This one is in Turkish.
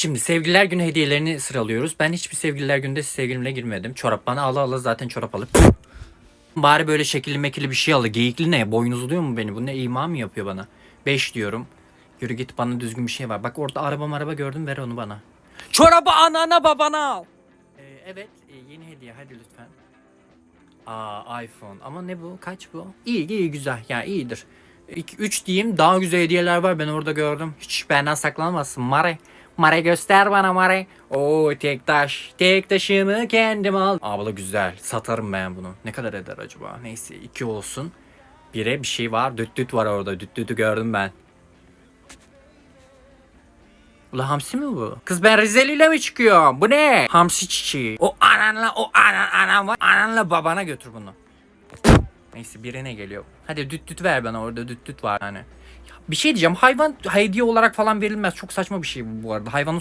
Şimdi sevgililer günü hediyelerini sıralıyoruz. Ben hiçbir sevgililer günde sevgilimle girmedim. Çorap bana ala ala zaten çorap alıp. Bari böyle şekilli mekili bir şey alı. Geyikli ne? Boynuzluyor mu beni? Bu ne ima mı yapıyor bana? 5 diyorum. Yürü git bana düzgün bir şey var. Bak orada araba araba gördüm ver onu bana. Çorabı anana babana al. Ee, evet e, yeni hediye hadi lütfen. Aa iPhone ama ne bu kaç bu? İyi iyi güzel ya iyidir. 3 diyeyim daha güzel hediyeler var ben orada gördüm. Hiç benden saklanmasın Mare. Mare göster bana Mare. Oo tek taş. Tek taşımı kendim al. Abla güzel. Satarım ben bunu. Ne kadar eder acaba? Neyse 2 olsun. Bire bir şey var. Düt düt var orada. Düt dütü gördüm ben. Ula hamsi mi bu? Kız ben Rizeli ile mi çıkıyorum? Bu ne? Hamsi çiçeği. O ananla o anan anan var. Ananla babana götür bunu. Neyse birine geliyor. Hadi düt düt ver bana orada düt düt var yani. Ya Bir şey diyeceğim hayvan hediye olarak falan verilmez. Çok saçma bir şey bu bu arada. Hayvanın